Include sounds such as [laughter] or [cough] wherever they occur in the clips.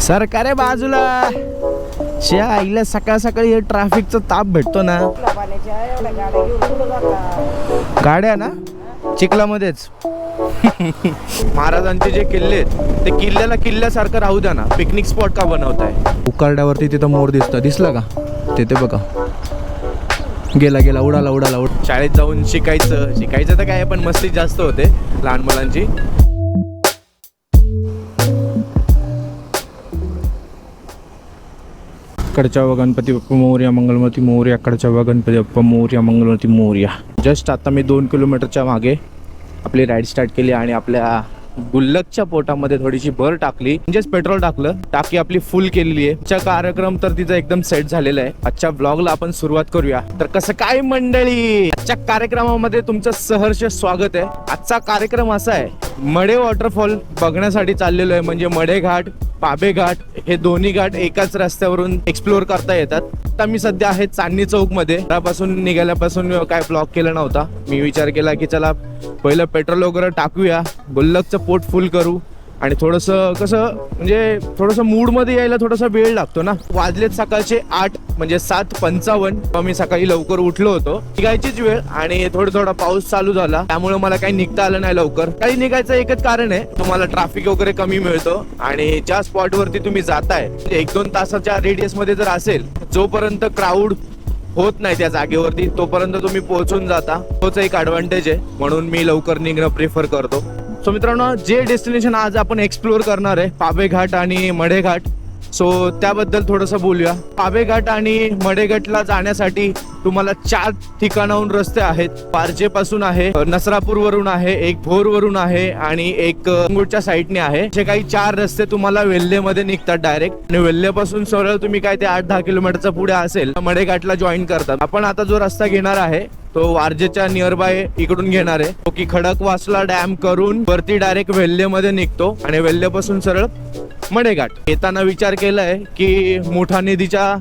सरकारे बाजूला. श्या आईला सकाळ सकाळी हे ट्रॅफिकचा ताप भेटतो ना. गाड्या ना चिखलामध्येच. महाराजांचे जे किल्ले आहेत ते किल्ल्याला किल्ल्यासारखं राहू द्या ना. पिकनिक स्पॉट का बनवताय? उकारड्यावरती तिथं मोर दिसतं. दिसला का? तिथे बघा. गेला गेला उडाला उडाला उड शाळेत जाऊन शिकायचं. शिकायचं तर काय पण मस्ती जास्त होते लहान मुलांची. कडच्या गणपती बाप्पा मोर्या मंगलमती मोर्या कडच्या गणपती बाप्पा मोर्या मंगलमती मोर्या. जस्ट आता मी दोन किलोमीटरच्या मागे आपली राईड स्टार्ट केली आणि आपल्या गुल्लकच्या पोटामध्ये थोडीशी भर टाकली. म्हणजेच पेट्रोल टाकलं. टाकी आपली फुल केलेली आहे. आजचा कार्यक्रम तर तिचा एकदम सेट झालेला आहे. आजच्या ब्लॉगला आपण सुरुवात करूया. तर कसं काय मंडळी? आजच्या कार्यक्रमामध्ये तुमचं सहर्ष स्वागत आहे. आजचा कार्यक्रम असा आहे. मडे वॉटरफॉल बघण्यासाठी चाललेलो आहे. म्हणजे मडे घाट पाबे घाट हे दोन्ही घाट एकाच रस्त्यावरून एक्सप्लोअर करता येतात. आता मी सध्या आहे चांदणी चौकमध्ये त्यापासून निघाल्यापासून काय ब्लॉक केला नव्हता. मी विचार केला की चला पहिलं पेट्रोल वगैरे टाकूया. गुल्लकचं पोट फुल करू. आणि थोडंसं कसं म्हणजे थोडंसं मूडमध्ये यायला थोडासा वेळ लागतो ना. वाजलेत सकाळचे आठ म्हणजे सात पंचावन्न. मी सकाळी लवकर उठलो होतो. निघायचीच वेळ आणि थोडा थोडा पाऊस चालू झाला. त्यामुळे मला काही निघता आलं नाही लवकर. काही निघायचं एकच कारण आहे तुम्हाला ट्रॅफिक वगैरे कमी मिळतो आणि ज्या स्पॉट वरती तुम्ही जाताय म्हणजे एक दोन तासाच्या रेडियसमध्ये जर असेल जोपर्यंत क्राऊड होत नाही त्या जागेवरती तोपर्यंत तुम्ही पोहोचून जाता. तोच एक ऍडव्हान्टेज आहे. म्हणून मी लवकर निघणं प्रिफर करतो. सो मित्रांनो जे डेस्टिनेशन आज आपण एक्सप्लोअर करणार आहे पाबे घाट आणि मढे घाट सो त्याबद्दल थोडंसं बोलूया. पाबेघाट आणि मडेघाटला जाण्यासाठी तुम्हाला चार ठिकाणाहून रस्ते आहेत. पारजेपासून आहे नसरापूर वरून आहे एक भोर वरून आहे आणि एक अंगुटच्या साईडने आहे. असे काही चार रस्ते तुम्हाला वेल्हेमध्ये निघतात डायरेक्ट आणि वेल्हेपासून सरळ तुम्ही काय ते आठ दहा किलोमीटरचा पुढे असेल मडेघाटला जॉईन करतात. आपण आता जो रस्ता घेणार आहे तो वारजेच्या नियर बाय इकडून घेणार आहे. तो की खडकवासला डॅम करून वरती डायरेक्ट वेल्हेमध्ये निघतो. आणि वेल्हेपासून सरळ मडेघाट. येताना विचार केलाय की मोठा नदीच्या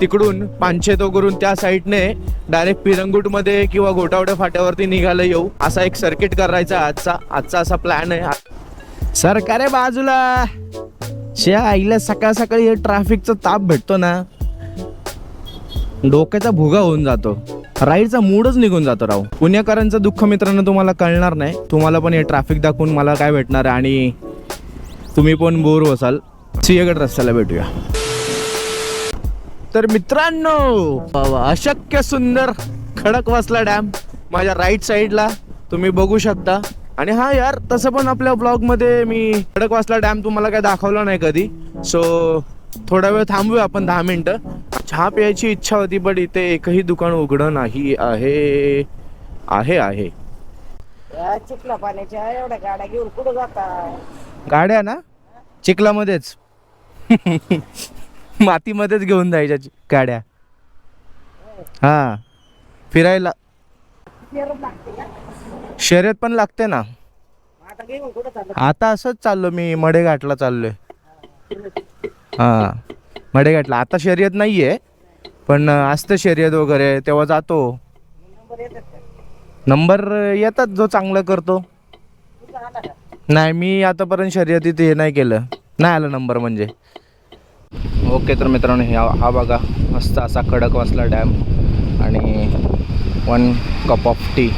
तिकडून पानशेतो करून त्या साईडने डायरेक्ट पिरंगुटमध्ये किंवा गोटावडे फाट्यावरती निघायला येऊ. असा एक सर्किट करायचा आजचा. आजचा असा प्लॅन आहे. सरकारे बाजूला. श्या आईला सकाळ सकाळी हे ट्रॅफिकचा ताप भेटतो ना डोक्याचा भुगा होऊन जातो. राईडचा मूडच निघून जातो राव. पुणेकरांचं दुःख मित्रांनो तुम्हाला कळणार नाही. तुम्हाला पण हे ट्रॅफिक दाखवून मला काय भेटणार आहे आणि तुम्ही पण बोर वसाल सिंहगड रस्त्याला भेटूया. तर मित्रांनो बाबा, अशक्य सुंदर खडकवासला डॅम माझ्या राईट साईडला तुम्ही बघू शकता. आणि हा यार तसं पण आपल्या ब्लॉगमध्ये मी खडकवासला डॅम तुम्हाला काय दाखवला नाही कधी. सो थोडा वेळ थांबूया आपण दहा मिनिटं. चहा प्यायची इच्छा होती पण इथे एकही दुकान उघडं नाही आहे. आहे आहे. चिखला पाण्याच्या एवढ्या गाड्या घेऊन कुठं जाता गाड्या ना चिखलामध्येच. [laughs] मातीमध्येच घेऊन जायच्या गाड्या. हा. फिरायला. शर्यत पण लागते ना. आता असंच चाललो मी मडेघाटला चाललोय. हा. मडेघाटला. आता शर्यत नाहीये पण असतं शर्यत वगैरे तेव्हा जातो. नंबर येतात जो चांगलं करतो. नाही मी आतापर्यंत शर्यतीत हे नाही केलं. नाही आलं नंबर म्हणजे. ओके तर मित्रांनो हा हा बघा मस्त असा खडक वासला डॅम आणि वन कप ऑफ टी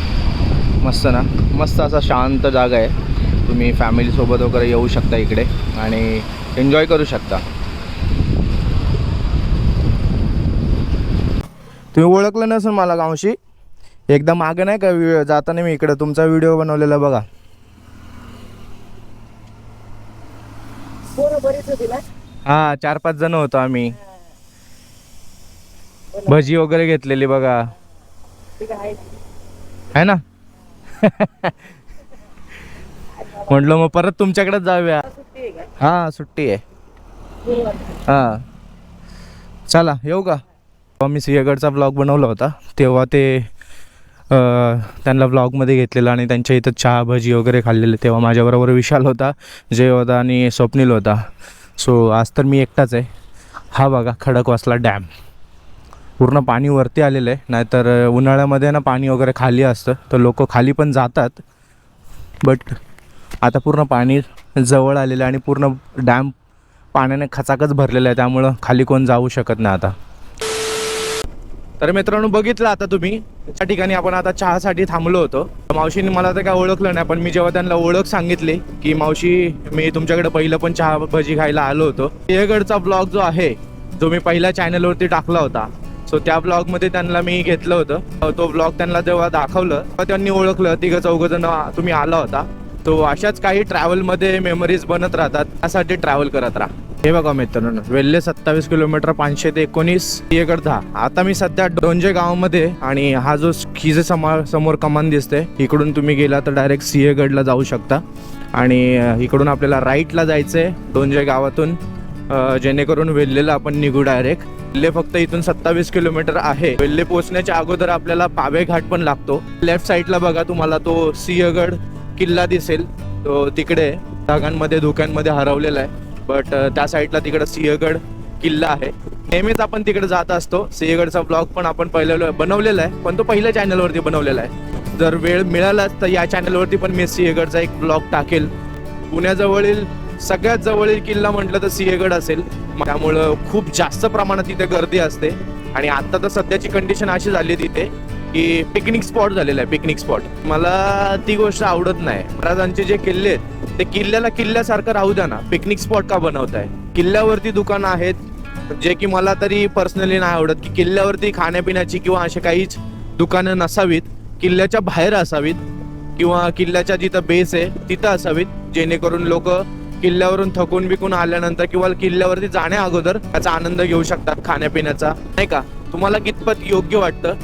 मस्त ना? मस्त असा शांत जागा आहे. तुम्ही फॅमिलीसोबत वगैरे येऊ शकता इकडे आणि एन्जॉय करू शकता. तुम्ही ओळखलं नसेल मला गावशी? एकदा मागे नाही का जाताना मी इकडे तुमचा व्हिडिओ बनवलेला बघा पोरं बरीच होती ना हा चार पाच जण होतो आम्ही. भजी वगैरे घेतलेली बघा. आहे. है ना? म्हटलं मग परत तुमच्याकडेच जाऊया. हा सुट्टी आहे. हा. चला येऊ का? मी सिंहगडचा ब्लॉग बनवला होता. तेव्हा ते त्यांना ब्लॉगमध्ये घेतलेलं आणि त्यांच्या इथं चहा भजी वगैरे खाल्लेले तेव्हा माझ्याबरोबर विशाल होता जय होता आणि स्वप्नील होता. सो आज तर मी एकटाच आहे. हा बघा खडकवासला डॅम. पूर्ण पाणी वरती आलेलं आहे नाहीतर उन्हाळ्यामध्ये ना पाणी वगैरे खाली असतं तर लोक खाली पण जातात. बट आता पूर्ण पाणी जवळ आलेलं आहे आणि पूर्ण डॅम पाण्याने खचाकच भरलेलं आहे त्यामुळं खाली कोण जाऊ शकत नाही आता. तर मित्रांनो बघितलं आता तुम्ही त्या ठिकाणी आपण आता चहासाठी थांबलो होतो. मावशीने मला तर काय ओळखलं नाही पण मी जेव्हा त्यांना ओळख सांगितली की मावशी मी तुमच्याकडे पहिलं पण चहा भजी खायला आलो होतो. सिंहगडचा ब्लॉग जो आहे जो मी पहिल्या चॅनलवरती टाकला होता सो त्या ब्लॉगमध्ये त्यांना मी घेतलं होतं. तो ब्लॉग त्यांना जेव्हा दाखवलं तेव्हा त्यांनी ओळखलं तिघं चौघ जण तुम्ही आला होता. तो अशाच काही ट्रॅव्हलमध्ये मेमरीज बनत राहतात त्यासाठी ट्रॅव्हल करत राहा. हे बघा मित्रांनो वेल्हे सत्तावीस किलोमीटर पाचशे ते एकोणीस सिंहगड दहा. आता मी सध्या डोंजे गावामध्ये आणि हा जो खिजे समोर समोर कमान दिसते इकडून तुम्ही गेला तर डायरेक्ट सिंहगडला जाऊ शकता. आणि इकडून आपल्याला राईटला जायचंय डोंजे गावातून. जेणेकरून वेल्हेला आपण निघू डायरेक्ट वेल्हे फक्त इथून सत्तावीस किलोमीटर आहे. वेल्हे पोहोचण्याच्या अगोदर आपल्याला पावे घाट पण लागतो. लेफ्ट साईडला बघा तुम्हाला तो सिंहगड किल्ला दिसेल. तो तिकडे ढगांमध्ये धुक्यांमध्ये हरवलेला आहे. बट त्या साईडला तिकडं सिंहगड किल्ला आहे. नेहमीच आपण तिकडे जात असतो. सिंहगडचा ब्लॉग पण आपण पहिल्या बनवलेला आहे. पण तो पहिल्या चॅनलवरती बनवलेला आहे. जर वेळ मिळालाच तर या चॅनलवरती पण मी सिंहगडचा एक ब्लॉग टाकेल. पुण्याजवळील सगळ्यात जवळील किल्ला म्हटलं तर सिंहगड असेल. त्यामुळं खूप जास्त प्रमाणात तिथे गर्दी असते. आणि आता तर सध्याची कंडिशन अशी झाली आहे तिथे की पिकनिक स्पॉट झालेला आहे पिकनिक स्पॉट मला ती गोष्ट आवडत नाही. महाराजांचे जे किल्ले आहेत ते किल्ल्याला किल्ल्यासारखं राहू द्या ना. पिकनिक स्पॉट का बनवताय? किल्ल्यावरती दुकानं आहेत. जे की मला तरी पर्सनली नाही आवडत की किल्ल्यावरती खाण्यापिण्याची किंवा असे काहीच दुकानं नसावीत. किल्ल्याच्या बाहेर असावीत. किंवा किल्ल्याच्या जिथं बेस आहे तिथं असावीत. जेणेकरून लोक किल्ल्यावरून थकून बिकून आल्यानंतर किंवा किल्ल्यावरती जाण्या अगोदर त्याचा आनंद घेऊ शकतात खाण्यापिण्याचा. नाही का? तुम्हाला कितपत योग्य वाटतं?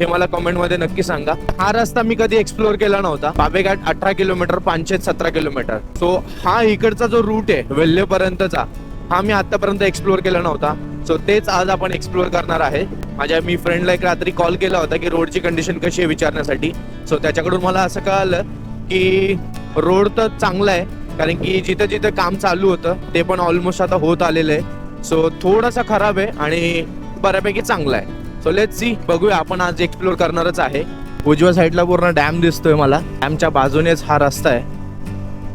हे मला कमेंटमध्ये नक्की सांगा. हा रस्ता मी कधी एक्सप्लोअर केला नव्हता. बाबेघाट अठरा किलोमीटर पाचशे सतरा किलोमीटर. सो हा इकडचा जो रूट आहे वेल्हेपर्यंतचा हा मी आतापर्यंत एक्सप्लोअर केला नव्हता. सो तेच आज आपण एक्सप्लोअर करणार आहे. माझ्या मी फ्रेंडला एक रात्री कॉल केला होता की रोडची कंडिशन कशी आहे विचारण्यासाठी. सो त्याच्याकडून मला असं कळालं की रोड तर चांगला आहे कारण की जिथं जिथं काम चालू होतं ते पण ऑलमोस्ट आता होत आलेलं आहे. सो थोडासा खराब आहे आणि बऱ्यापैकी चांगला आहे. सो लेट सी बघूया आपण आज एक्सप्लोर करणारच आहे. उजव्या साईडला पूर्ण डॅम दिसतोय मला. डॅमच्या बाजूनेच हा रस्ता आहे.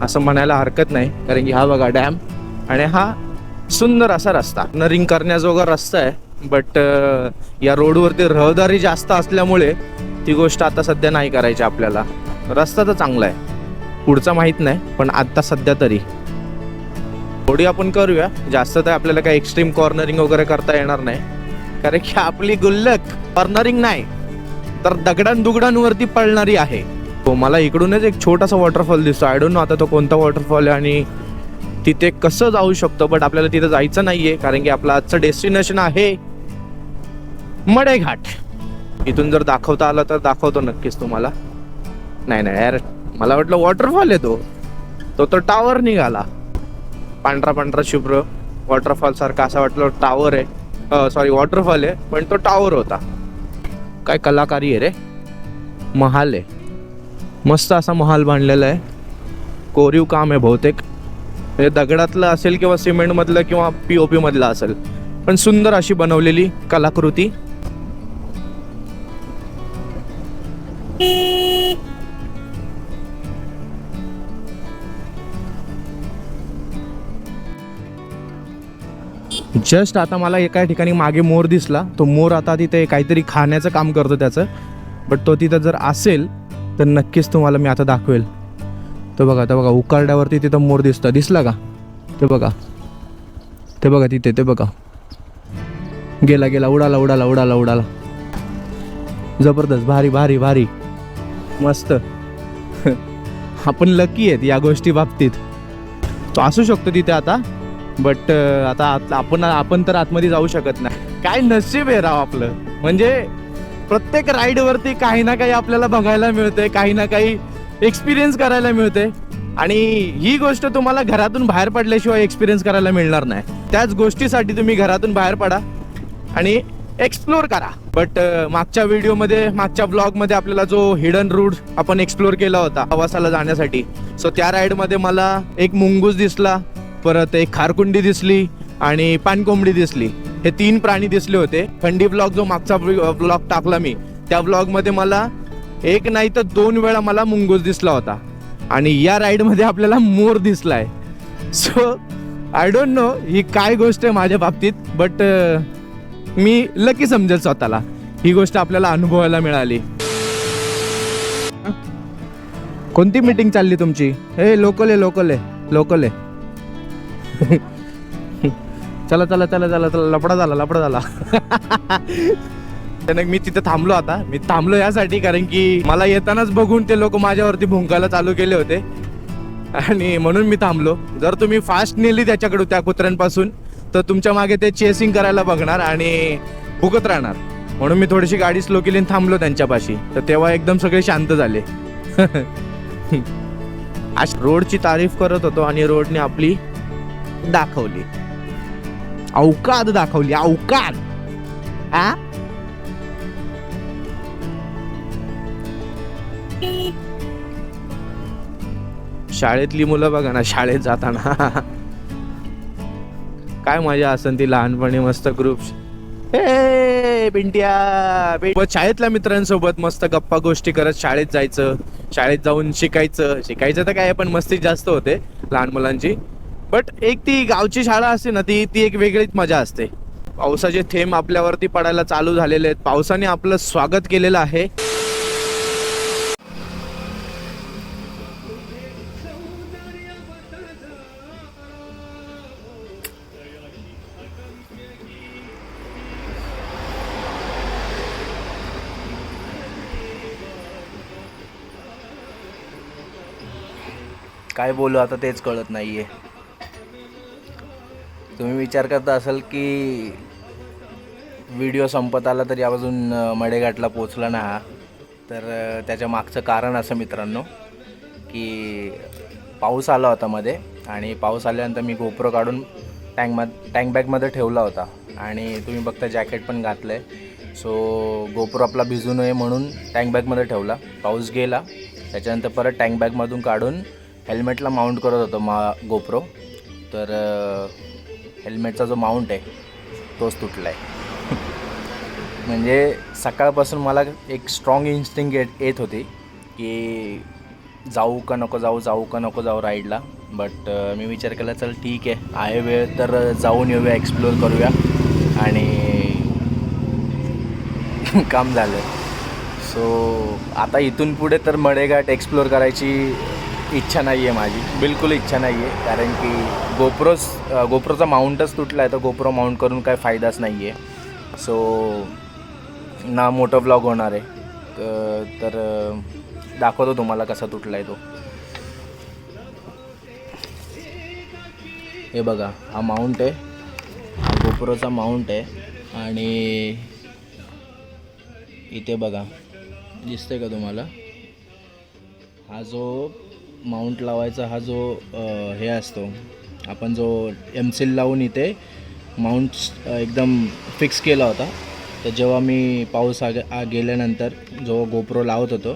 असं म्हणायला हरकत नाही कारण की हा बघा डॅम आणि हा सुंदर असा रस्ता. नरिंग करण्याजोगा रस्ता आहे बट या रोडवरती रहदारी जास्त असल्यामुळे ती गोष्ट आता सध्या नाही करायची आपल्याला. रस्ता तर चांगला आहे. पुढचा माहीत नाही पण आत्ता सध्या तरी. थोडी आपण करूया. जास्त तर आपल्याला काही एक्स्ट्रीम कॉर्नरिंग वगैरे करता येणार नाही. कारण की आपली गुल्लक पर्नरिंग नाही तर दगडां दुगडांवरती पळणारी आहे. तो मला इकडूनच एक छोटासा वॉटरफॉल दिसतो. आय डोंट नो आता तो कोणता वॉटरफॉल आहे आणि तिथे कसं जाऊ शकतो बट आपल्याला तिथं जायचं नाहीये कारण की आपलं आजचं डेस्टिनेशन आहे मडेघाट. इथून जर दाखवता आलं तर दाखवतो नक्कीच तुम्हाला. नाही नाही यार मला वाटलं वॉटरफॉल आहे तो. तो तर टावर निघाला. पांढरा पांढरा शुभ्र वॉटरफॉल सारखा असं वाटलं टावर आहे. सॉरी वॉटरफॉल आहे पण तो टावर होता. काय कलाकारी आहे रे. महाल आहे. मस्त असा महाल बांधलेला आहे. कोरीव काम आहे बहुतेक. म्हणजे दगडातलं असेल किंवा सिमेंटमधलं किंवा पी ओ पीमधलं असेल. पण सुंदर अशी बनवलेली कलाकृती. जस्ट आता मला एका ठिकाणी मागे मोर दिसला. तो मोर आता तिथे काहीतरी खाण्याचं काम करतो त्याचं. बट तो तिथं जर असेल तर नक्कीच तुम्हाला मी आता दाखवेल. तो बघा तर बघा उकारड्यावरती तिथं मोर दिसतं. दिसला का? ते बघा. ते बघा तिथे ते बघा. गेला गेला उडाला उडाला उडाला उडाला. जबरदस्त भारी भारी भारी. मस्त. [laughs] आपण लकी आहेत या गोष्टी बाबतीत. तो असू शकतो तिथे आता. बट आता आपण आपण तर आतमध्ये जाऊ शकत नाही. काय नशीब आहे राव आपलं. म्हणजे प्रत्येक राईडवरती काही ना काही आपल्याला बघायला मिळते काही ना काही एक्सपिरियन्स करायला मिळते आणि ही गोष्ट तुम्हाला घरातून बाहेर पडल्याशिवाय एक्सपिरियन्स करायला मिळणार नाही. त्याच गोष्टीसाठी तुम्ही घरातून बाहेर पडा आणि एक्सप्लोर करा. बट मागच्या व्हिडिओमध्ये मागच्या ब्लॉगमध्ये आपल्याला जो हिडन रूट आपण एक्सप्लोर केला होता आवासाला जाण्यासाठी. सो त्या राईडमध्ये मला एक मुंगूस दिसला. परत एक खारकुंडी दिसली आणि पानकोंबडी दिसली. हे तीन प्राणी दिसले होते. खंडी ब्लॉग जो मागचा ब्लॉग टाकला मी त्या ब्लॉगमध्ये मला एक नाही तर दोन वेळा मला मुंगूस दिसला होता. आणि या राईडमध्ये आपल्याला मोर दिसलाय. सो आय डोंट नो ही काय गोष्ट आहे माझ्या बाबतीत बट मी लकी समजेल स्वतःला. ही गोष्ट आपल्याला अनुभवायला मिळाली. कोणती मीटिंग चालली तुमची? हे लोकल आहे लोकल आहे लोकल आहे. चला चला चला चला चला लपडा झाला लपडा झाला. [laughs] त्यानं मी तिथे थांबलो आता. मी थांबलो यासाठी कारण की मला येतानाच बघून ते लोक माझ्यावरती भुंकायला चालू केले होते. आणि म्हणून मी थांबलो. जर तुम्ही फास्ट नेली त्याच्याकडून त्या कुत्र्यांपासून तर तुमच्या मागे ते चेसिंग करायला बघणार आणि भुकत राहणार. म्हणून मी थोडीशी गाडी स्लो केली आणि थांबलो त्यांच्यापाशी. तर तेव्हा एकदम सगळे शांत झाले. [laughs] आज रोडची तारीफ करत होतो आणि रोडने आपली दाखवली. अवकाद दाखवली अवकाद. आ? शाळेतली मुलं बघा ना शाळेत जाताना. काय मजा असन ती लहानपणी मस्त ग्रुप ए पिंट्या शाळेतल्या मित्रांसोबत मस्त गप्पा गोष्टी करत शाळेत जायचं शाळेत जाऊन शिकायचं. शिकायचं तर काय पण मस्ती जास्त होते लहान मुलांची. बट एक ती गावची शाळा असते ना ती ती एक वेगळीच मजा असते. पावसाचे थेंब आपल्यावरती पडायला चालू झालेले आहेत. पावसाने आपलं स्वागत केलेलं आहे. काय बोलू आता तेच कळत नाहीये. तुम्ही विचार करता असाल की व्हिडिओ संपत आला तरी अजून मडेघाटला पोचला ना हा. तर त्याच्या मागचं कारण असं मित्रांनो की पाऊस आला होता मध्ये आणि पाऊस आल्यानंतर मी गोप्रो काढून टँकमध टँक बॅगमध्ये ठेवला होता. आणि तुम्ही बघता जॅकेट पण घातलं आहे सो गोप्रो आपला भिजू नये म्हणून टँक बॅगमध्ये ठेवला. पाऊस गेला. त्याच्यानंतर परत टँक बॅगमधून काढून हेल्मेटला माउंट करत होतो मा गोप्रो. तर हेल्मेटचा जो माउंट आहे तोच तुटला आहे [laughs] म्हणजे सकाळपासून मला एक स्ट्रॉंग इन्स्टिंग येत येत होती की जाऊ का नको जाऊ जाऊ का नको जाऊ राईडला बट मी विचार केला चल ठीक आहे. आहे वेळ तर जाऊन येऊया एक्सप्लोर करूया. आणि [laughs] काम झालं. सो आता इथून पुढे तर मडेघाट एक्सप्लोर करायची इच्छा नाही आहे माझी. बिलकुल इच्छा नाही आहे कारण की गोप्रोस गोप्रोचा माउंटच तुटला आहे तर गोप्रो माउंट करून काय फायदाच नाही आहे सो ना मोठं ब्लॉग होणार आहे. तर दाखवतो तुम्हाला कसा तुटला आहे तो. हे बघा हा माउंट आहे. हा गोप्रोचा माउंट आहे. आणि इथे बघा दिसतंय का तुम्हाला? हा जो माउंट लावायचा हा जो हे असतो आपण जो एम सील लावून इथे माउंट एकदम फिक्स केला होता. तर जेव्हा मी पाऊस आ आ गेल्यानंतर जो गोप्रो लावत होतो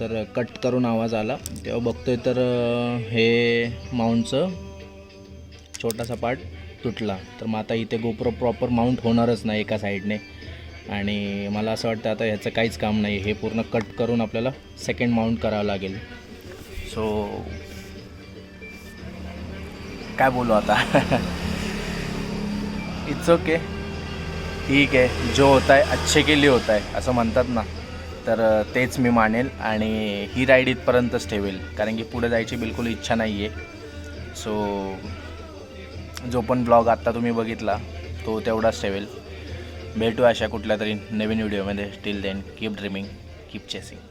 तर कट करून आवाज आला. तेव्हा बघतोय तर हे माउंटचं छोटासा पार्ट तुटला. तर मग आता इथे गोप्रो प्रॉपर माउंट होणारच नाही एका साईडने आणि मला असं वाटतं आता ह्याचं काहीच काम नाही. हे पूर्ण कट करून आपल्याला सेकंड माउंट करावं लागेल. सो काय बोलू आता? इट्स ओके ठीक आहे. जो होता आहे अच्छे के लिए होता आहे असं म्हणतात ना. तर तेच मी मानेल आणि ही राईड इथपर्यंतच ठेवेल. कारण की पुढे जायची बिलकुल इच्छा नाही आहे सो जो पण ब्लॉग आत्ता तुम्ही बघितला तो तेवढाच ठेवेल. भेटू अशा कुठल्या तरी नवीन व्हिडिओमध्ये still then keep dreaming keep chasing